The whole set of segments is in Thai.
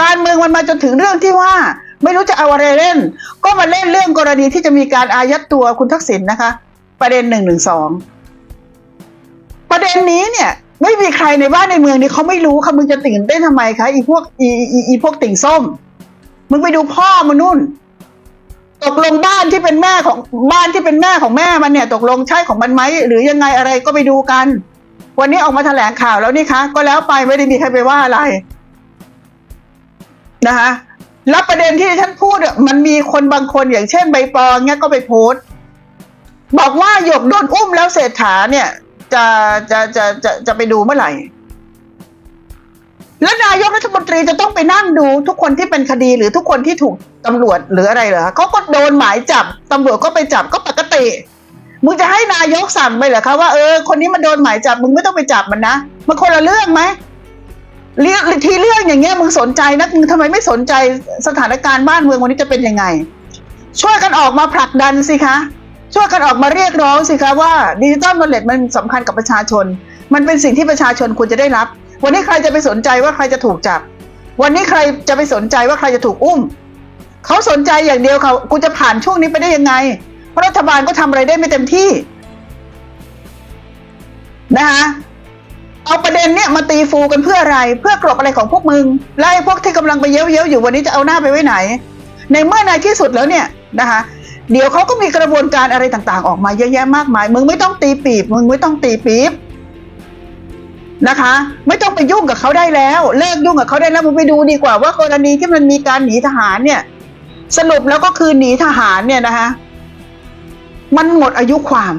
การเมืองมันมาจนถึงเรื่องที่ว่า ไม่รู้จะเอาอะไรเล่น ก็มาเล่นเรื่องกรณีที่จะมีการอายัดตัวคุณทักษิณนะคะ ประเด็นหนึ่งหนึ่งสองประเด็นนี้เนี่ย ไม่มีใครในบ้านในเมืองนี่เขาไม่รู้ค่ะมึงจะตื่นเต้นทำไมคะอีพวกอีอีอีพวกติ่งส้ม มึงไปดูพ่อมันนู่นตกลงบ้านที่เป็นแม่ของบ้านที่เป็นแม่ของแม่มันเนี่ย ตกลงใช่ของมันไหมหรือยังไงอะไรก็ไปดูกัน วันนี้ออกมาแถลงข่าวแล้วนี่คะ ก็แล้วไปไม่ได้มีใครไปว่าอะไร นะคะแล้วประเด็นที่ท่านพูดมันมีคนบางคนอย่างเช่นใบปอเนี่ยก็ไปโพสต์บอกว่าหยกโดนอุ้มแล้วเศรษฐาเนี่ย จะจะจะจะจะไปดูเมื่อไหร่ แล้วนายกรัฐมนตรีจะต้องไปนั่งดูทุกคนที่เป็นคดีหรือทุกคนที่ถูกตำรวจหรืออะไรเหรอเขาก็โดนหมายจับตำรวจก็ไปจับก็ปกติมึงจะให้นายกสั่งไปเหรอคะว่าเออคนนี้มันโดนหมายจับมึงไม่ต้องไปจับมันนะมันคนละเรื่องไหม เรื่องทีเรื่องอย่างเงี้ยมึงสนใจนะมึงทำไมไม่สนใจสถานการณ์บ้านเมืองวันนี้จะเป็นยังไง ช่วยกันออกมาผลักดันสิคะช่วยกันออกมาเรียกร้องสิคะว่าดิจิตอลวอลเล็ตมันสำคัญกับประชาชน มันเป็นสิ่งที่ประชาชนควรจะได้รับ วันนี้ใครจะไปสนใจว่าใครจะถูกจับ วันนี้ใครจะไปสนใจว่าใครจะถูกอุ้ม เขาสนใจอย่างเดียวเขากูจะผ่านช่วงนี้ไปได้ยังไง เพราะรัฐบาลก็ทำอะไรได้ไม่เต็มที่นะคะ เอาประเด็นเนี้ยมาตีฟูกันเพื่ออะไร เพื่อกลบอะไรของพวกมึงไล่พวกที่กำลังไปเย้ยวเย้ยวๆอยู่วันนี้จะเอาหน้าไปไว้ไหน ในเมื่อในที่สุดแล้วเนี่ยนะคะเดี๋ยวเขาก็มีกระบวนการอะไรต่างๆ ออกมาเยอะแยะมากมาย มึงไม่ต้องตีปีบ มึงไม่ต้องตีปี๊บนะคะ ไม่ต้องไปยุ่งกับเขาได้แล้ว เลิกยุ่งกับเขาได้แล้วมึงไปดูดีกว่าว่ากรณีที่มันมีการหนีทหารเนี่ย สรุปแล้วก็คือหนีทหารเนี่ยนะคะมันหมดอายุความ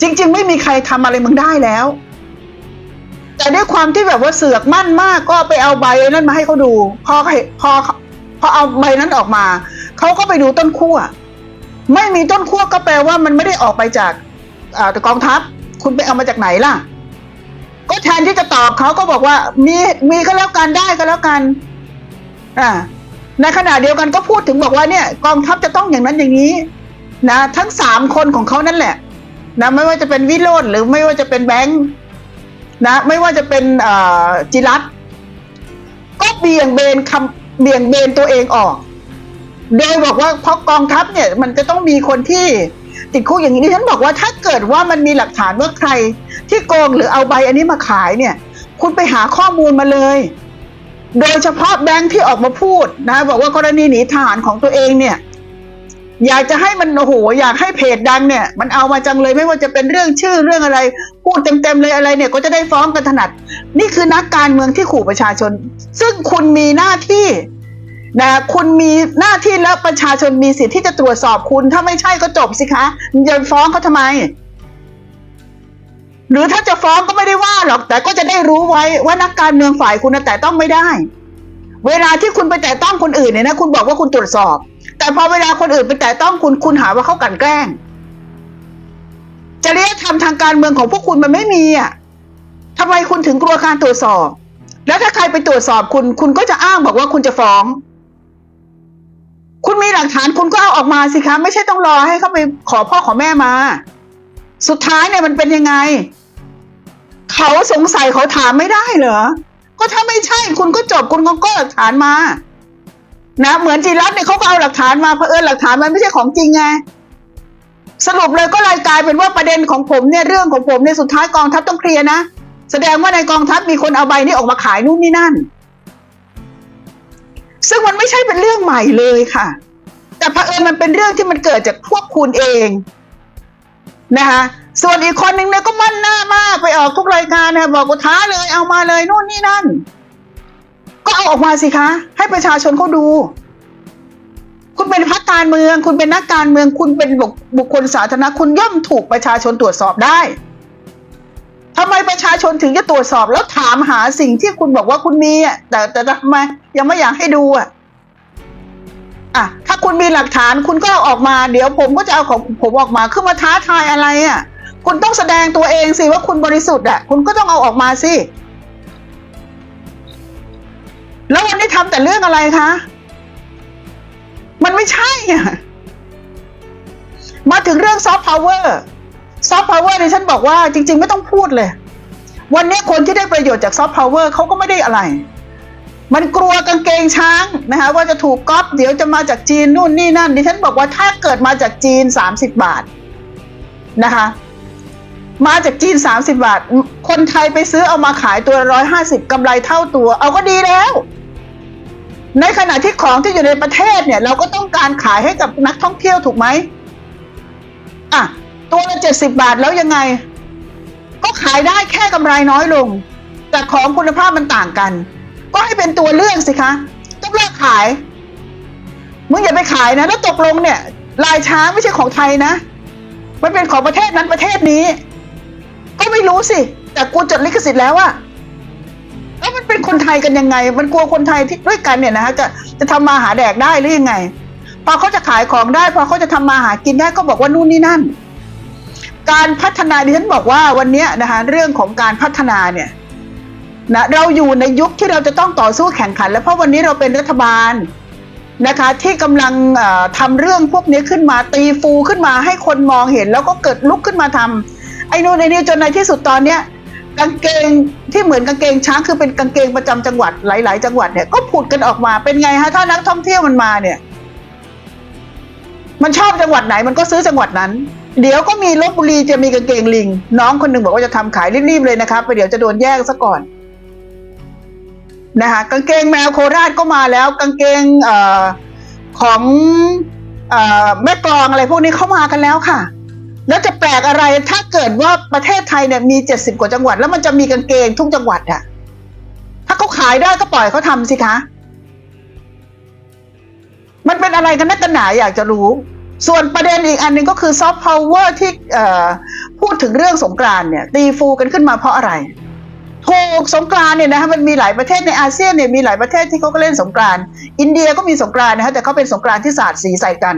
จริง ๆ ไม่มีใครทำอะไรมึงได้แล้ว แต่ด้วยความที่แบบว่าเสือกมั่นมากก็ไปเอาใบนั้นมาให้เขาดู พอเขาพอพอเอาใบนั้นออกมาเขาก็ไปดูต้นขั้วไม่มีต้นขั้วก็แปลว่ามันไม่ได้ออกไปจากอ่ากองทัพ คุณไปเอามาจากไหนล่ะ ก็แทนที่จะตอบเขาก็บอกว่า มีมีก็แล้วกันได้ก็แล้วกัน อ่า ในขณะเดียวกันก็พูดถึงบอกว่าเนี่ย กองทัพจะต้องอย่างนั้นอย่างนี้ นะ ทั้งสามคนของเขานั่นแหละนะไม่ว่าจะเป็นวิโรธหรือไม่ว่าจะเป็นแบงค์ นะ ไม่ว่าจะเป็นจิรัตก็เบี่ยงเบนคำเบี่ยงเบนตัวเองออก โดยบอกว่าเพราะกองทัพเนี่ยมันจะต้องมีคนที่ติดคุกอย่างนี้ที่ฉันบอกว่าถ้าเกิดว่ามันมีหลักฐานว่าใคร ที่โกงหรือเอาใบอันนี้มาขายเนี่ย คุณไปหาข้อมูลมาเลย โดยเฉพาะแบงค์ที่ออกมาพูดนะ บอกว่ากรณีหนีทหารของตัวเองเนี่ย อยากจะให้มันโอ้โหอยากให้เพจดังเนี่ย มันเอามาจังเลยไม่ว่าจะเป็นเรื่องชื่อเรื่องอะไร พูดเต็มๆเลยอะไรเนี่ย ก็จะได้ฟ้องกันถนัด นี่คือนักการเมืองที่ขู่ประชาชน ซึ่งคุณมีหน้าที่นะคุณมีหน้าที่แล้วประชาชนมีสิทธิ์ที่จะตรวจสอบคุณ ถ้าไม่ใช่ก็จบสิคะจะฟ้องเขาทำไม หรือถ้าจะฟ้องก็ไม่ได้ว่าหรอก แต่ก็จะได้รู้ไว้ว่านักการเมืองฝ่ายคุณนะแต่ต้องไม่ได้ เวลาที่คุณไปแต่ต้องคนอื่นเนี่ยนะคุณบอกว่าคุณตรวจสอบ แต่พอเวลาคนอื่นไปแต่ต้องคุณคุณหาว่าเขากลันแกล้ง จริยธรรมทางการเมืองของพวกคุณมันไม่มีอะทำไมคุณถึงกลัวการตรวจสอบ แล้วถ้าใครไปตรวจสอบคุณ คุณก็จะอ้างบอกว่าคุณจะฟ้อง คุณมีหลักฐานคุณก็เอาออกมาสิคะ ไม่ใช่ต้องรอให้เขาไปขอพ่อขอแม่มา สุดท้ายเนี่ยมันเป็นยังไง เขาสงสัยเขาถามไม่ได้เหรอ ก็ถ้าไม่ใช่คุณก็จบคุณก็หลักฐานมา นะ เหมือนจีรัตน์เนี่ยเขาก็เอาหลักฐานมาเผอิญหลักฐานมันไม่ใช่ของจริงไง สรุปเลยก็เลยกลายเป็นว่าประเด็นของผมเนี่ยเรื่องของผมเนี่ยสุดท้ายกองทัพต้องเคลียร์นะแสดงว่าในกองทัพมีคนเอาใบนี้ออกมาขายนู่นนี่นั่น ซึ่งมันไม่ใช่เป็นเรื่องใหม่เลยค่ะ แต่เผอิญมันเป็นเรื่องที่มันเกิดจากพวกคุณเองนะคะส่วนอีกคนหนึ่งเนี่ยก็มั่นหน้ามากไปออกทุกรายการนะบอกว่าท้าเลยเอามาเลยนู่นนี่นั่น ก็เอาออกมาสิคะ ให้ประชาชนเขาดู คุณเป็นพักการเมือง คุณเป็นนักการเมือง คุณเป็นบุคบุคคลสาธารณะคุณย่อมถูกประชาชนตรวจสอบได้ทำไมประชาชนถึงจะตรวจสอบแล้วถามหาสิ่งที่คุณบอกว่าคุณมีอะแต่แต่ทำไมยังไม่อยากให้ดูอะอะถ้าคุณมีหลักฐานคุณก็เอาออกมาเดี๋ยวผมก็จะเอาของผมออกมาขึ้นมาท้าทายอะไรอะคุณต้องแสดงตัวเองสิว่าคุณบริสุทธิ์อะคุณก็ต้องเอาออกมาสิแล้ววันนี้ทำแต่เรื่องอะไรคะ มันไม่ใช่อะมาถึงเรื่องซอฟต์พาวเวอร์ซอฟต์พาวเวอร์นี่ฉันบอกว่าจริง ๆ ไม่ต้องพูดเลย วันนี้คนที่ได้ประโยชน์จากซอฟต์พาวเวอร์เขาก็ไม่ได้อะไร มันกลัวกางเกงช้างนะคะว่าจะถูกก๊อปเดี๋ยวจะมาจากจีนนู่นนี่นั่นดิฉันบอกว่าถ้าเกิดมาจากจีน 30 บาทนะคะมาจากจีน 30 บาท คนไทยไปซื้อเอามาขายตัวร้อยห้าสิบกำไรเท่าตัว เอาก็ดีแล้ว ในขณะที่ของที่อยู่ในประเทศเนี่ย เราก็ต้องการขายให้กับนักท่องเที่ยวถูกไหมอะตัวละเจ็ดสิบบาทแล้วยังไง ก็ขายได้แค่กำไรน้อยลง แต่ของคุณภาพมันต่างกัน ก็ให้เป็นตัวเลือกสิคะต้องเลือกขายมึงอย่าไปขายนะแล้วตกลงเนี่ย ลายช้างไม่ใช่ของไทยนะ มันเป็นของประเทศนั้นประเทศนี้ ก็ไม่รู้สิ แต่กูจดลิขสิทธิ์แล้วอะ เป็นคนไทยกันยังไง มันกลัวคนไทยที่ด้วยกันเนี่ยนะฮะจะจะทำมาหาแดกได้หรือยังไง พอเขาจะขายของได้ พอเขาจะทำมาหากินได้ก็บอกว่านู่นนี่นั่น การพัฒนาดิฉันบอกว่าวันนี้นะคะเรื่องของการพัฒนาเนี่ยนะเราอยู่ในยุคที่เราจะต้องต่อสู้แข่งขัน แล้วเพราะวันนี้เราเป็นรัฐบาลนะคะที่กำลังเอ่อทำเรื่องพวกนี้ขึ้นมาตีฟูขึ้นมาให้คนมองเห็น แล้วก็เกิดลุกขึ้นมาทำไอ้นู่นไอ้นี่จนในที่สุดตอนเนี้ย กางเกงที่เหมือนกางเกงช้างคือเป็นกางเกงประจำจังหวัดหลาย ๆ จังหวัดเนี่ยก็ผุดกันออกมาเป็นไงฮะถ้านักท่องเที่ยวมันมาเนี่ย มันชอบจังหวัดไหนมันก็ซื้อจังหวัดนั้น เดี๋ยวก็มีลบบุรีจะมีกางเกงลิง น้องคนหนึ่งบอกว่าจะทำขายรีบๆเลยนะครับไปเดี๋ยวจะโดนแย่งซะก่อนนะคะกางเกงแมวโคราชก็มาแล้ว กางเกงเอ่อของเอ่อแม่กลองอะไรพวกนี้เข้ามากันแล้วค่ะ แล้วจะแปลกอะไรถ้าเกิดว่าประเทศไทยเนี่ยมีเจ็ดสิบกว่าจังหวัด แล้วมันจะมีกางเกงทุกจังหวัดอะถ้าเขาขายได้ก็ปล่อยเขาทำสิคะ มันเป็นอะไรกันนักกันหนาอยากจะรู้ ส่วนประเด็นอีกอันหนึ่งก็คือซอฟต์พาวเวอร์ที่เอ่อพูดถึงเรื่องสงกรานเนี่ย ตีฟูกันขึ้นมาเพราะอะไรถูกสงกรานเนี่ยนะคะมันมีหลายประเทศในอาเซียนเนี่ยมีหลายประเทศที่เขาก็เล่นสงกรานอินเดียก็มีสงกรานนะคะแต่เขาเป็นสงกรานที่สาดสีใส่กัน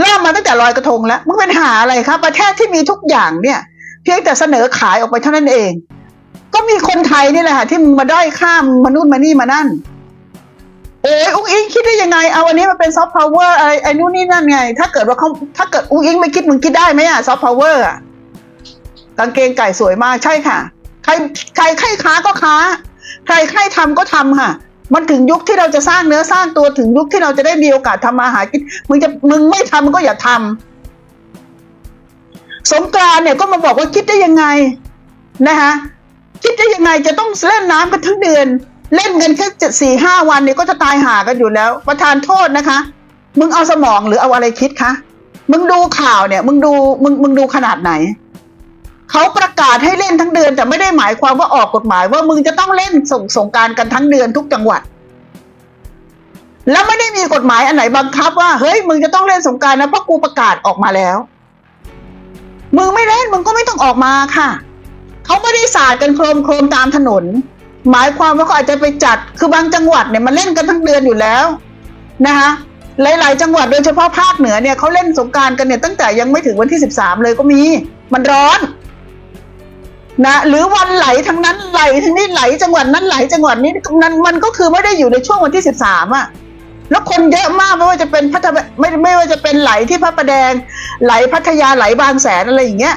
เริ่มมาตั้งแต่ลอยกระทงแล้วมันเป็นหาอะไรครับ ประเทศที่มีทุกอย่างเนี่ย เพียงแต่เสนอขายออกไปเท่านั้นเอง ก็มีคนไทยนี่แหละค่ะที่มึงมาด้อยข้ามมานู่นมานี่มานั่นเอออุ้งอิงคิดได้ยังไงเอาอันนี้มาเป็นซอฟต์พาวเวอร์อะไรไอ้นู่นนี่นั่นไง ถ้าเกิดว่าเขาถ้าเกิดอุ้งอิงไม่คิดมึงคิดได้ไหมอะซอฟต์พาวเวอร์อะกางเกงไก่สวยมากใช่ค่ะ ใครใครใครค้าก็ค้า ใครใครทำก็ทำค่ะ มันถึงยุคที่เราจะสร้างเนื้อสร้างตัวถึงยุคที่เราจะได้มีโอกาสทำมาหากินมึงจะมึงไม่ทำมึงก็อย่าทำสงกรานเนี่ยก็มาบอกว่าคิดได้ยังไงนะคะคิดได้ยังไงจะต้องเล่นน้ำกันทั้งเดือน เล่นกันแค่เจ็ดสี่ห้าวันเนี่ยก็จะตายหากันอยู่แล้ว ประทานโทษนะคะ มึงเอาสมองหรือเอาอะไรคิดคะมึงดูข่าวเนี่ย มึงดูมึงมึงดูขนาดไหน เขาประกาศให้เล่นทั้งเดือน แต่ไม่ได้หมายความว่าออกกฎหมายว่ามึงจะต้องเล่นส่งสงการกันทั้งเดือนทุกจังหวัด แล้วไม่ได้มีกฎหมายอันไหนบังคับว่าเฮ้ยมึงจะต้องเล่นสงการนะเพราะกูประกาศออกมาแล้ว มึงไม่เล่นมึงก็ไม่ต้องออกมาค่ะเขาไม่ได้สาดกันโครมโครมตามถนน หมายความว่าเขาอาจจะไปจัดคือบางจังหวัดเนี่ยมันเล่นกันทั้งเดือนอยู่แล้วนะคะหลาย ๆ จังหวัดโดยเฉพาะภาคเหนือเนี่ยเขาเล่นสงการกันเนี่ยตั้งแต่ยังไม่ถึงวันที่สิบสามเลยก็มี มันร้อน นะหรือวันไหลทั้งนั้นไหลทั้งนี้ไหลจังหวัดนั้นไหลจังหวัดนี้นั้นมันก็คือไม่ได้อยู่ในช่วงวันที่สิบสามอะแล้วคนเยอะมากไม่ว่าจะเป็นพัทยไม่ไม่ว่าจะเป็นไหลที่พระประแดง ไหลพัทยาไหลบางแสนอะไรอย่างเงี้ย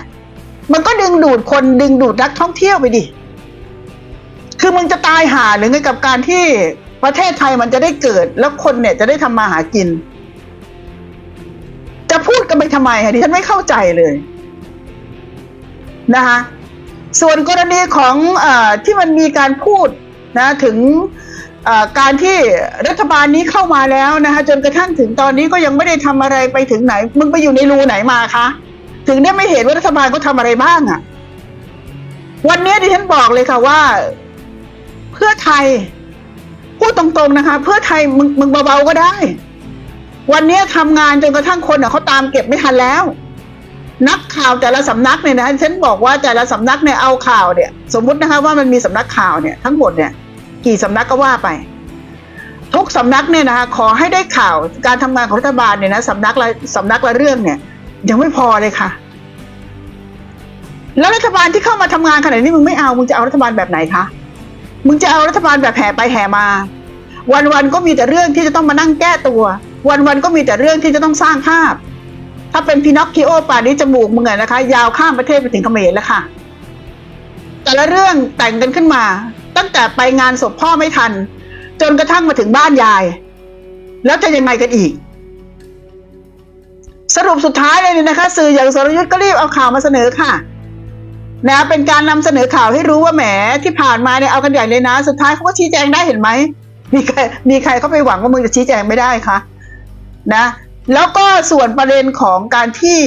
มันก็ดึงดูดคนดึงดูดนักท่องเที่ยวไปดิคือมึงจะตายหาหรือไงกับการที่ประเทศไทยมันจะได้เกิด แล้วคนเนี่ยจะได้ทำมาหากิน จะพูดกันไปทำไมคะดิฉันไม่เข้าใจเลยนะคะ ส่วนกรณีของอที่มันมีการพูดนะถึงการที่รัฐบาลนี้เข้ามาแล้วนะคะจนกระทั่งถึงตอนนี้ก็ยังไม่ได้ทำอะไรไปถึงไหน มึงไปอยู่ในรูไหนมาคะถึงได้ไม่เห็นว่ารัฐบาลเขาทำอะไรบ้างอะ่ะ วันนี้ดิฉันบอกเลยค่ะว่า เพื่อไทยพูดตรงๆนะคะ เพื่อไทยมึงมึงเบาๆก็ได้ วันนี้ทำงานจนกระทั่งคนอะเขาตามเก็บไม่ทันแล้ว นักข่าวแต่ละสำนักเนี่ยนะฉันบอกว่าแต่ละสำนักเนี่ยเอาข่าวเนี่ย สมมุตินะคะว่ามันมีสำนักข่าวเนี่ยทั้งหมดเนี่ยกี่สำนักก็ว่าไป ทุกสำนักเนี่ยนะคะขอให้ได้ข่าวการทำงานของรัฐบาลเนี่ยนะสำนักละสำนักละเรื่องเนี่ย ยังไม่พอเลยค่ะ แล้วรัฐบาลที่เข้ามาทำงานขนาดนี้มึงไม่เอามึงจะเอารัฐบาลแบบไหนคะมึงจะเอารัฐบาลแบบแห่ไปแห่มา วันๆก็มีแต่เรื่องที่จะต้องมานั่งแก้ตัว วันๆก็มีแต่เรื่องที่จะต้องสร้างภาพ ถ้าเป็นพินอคคิโอป่านี้จมูกมึงอะนะคะ ยาวข้ามประเทศไปถึงเขมรแล้วค่ะ แต่ละเรื่องแต่งกันขึ้นมา ตั้งแต่ไปงานศพพ่อไม่ทัน จนกระทั่งมาถึงบ้านยาย แล้วจะยังไงกันอีก สรุปสุดท้ายเลยเนี่ยนะคะ สื่ออย่างสรยุทธ์ก็รีบเอาข่าวมาเสนอค่ะนะเป็นการนำเสนอข่าวให้รู้ว่าแหมที่ผ่านมาเนี่ยเอากันใหญ่เลยนะ สุดท้ายเขาก็ชี้แจงได้เห็นไหมมีใครมีใครเขาไปหวังว่ามึงจะชี้แจงไม่ได้คะนะ แล้วก็ส่วนประเด็นของการที่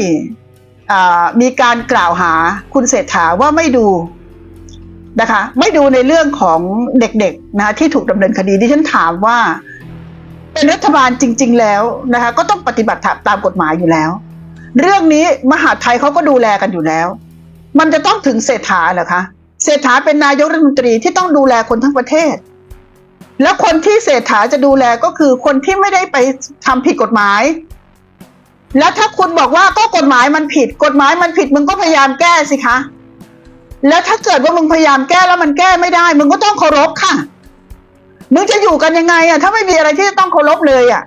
มีการกล่าวหาคุณเศรษฐาว่าไม่ดูนะคะไม่ดูในเรื่องของเด็กๆนะที่ถูกดำเนินคดีดิฉันถามว่า เป็นรัฐบาลจริง ๆ แล้วนะคะก็ต้องปฏิบัติตามกฎหมายอยู่แล้ว เรื่องนี้มหาไทยเขาก็ดูแลกันอยู่แล้ว มันจะต้องถึงเศรษฐาเหรอคะเศรษฐาเป็นนายกรัฐมนตรีที่ต้องดูแลคนทั้งประเทศ แล้วคนที่เศรษฐาจะดูแลก็คือคนที่ไม่ได้ไปทำผิดกฎหมาย แล้วถ้าคุณบอกว่าก็กฎหมายมันผิด กฎหมายมันผิดมึงก็พยายามแก้สิคะ แล้วถ้าเกิดว่ามึงพยายามแก้แล้วมันแก้ไม่ได้ มึงก็ต้องเคารพค่ะ มึงจะอยู่กันยังไงอะถ้าไม่มีอะไรที่จะต้องเคารพเลยอะ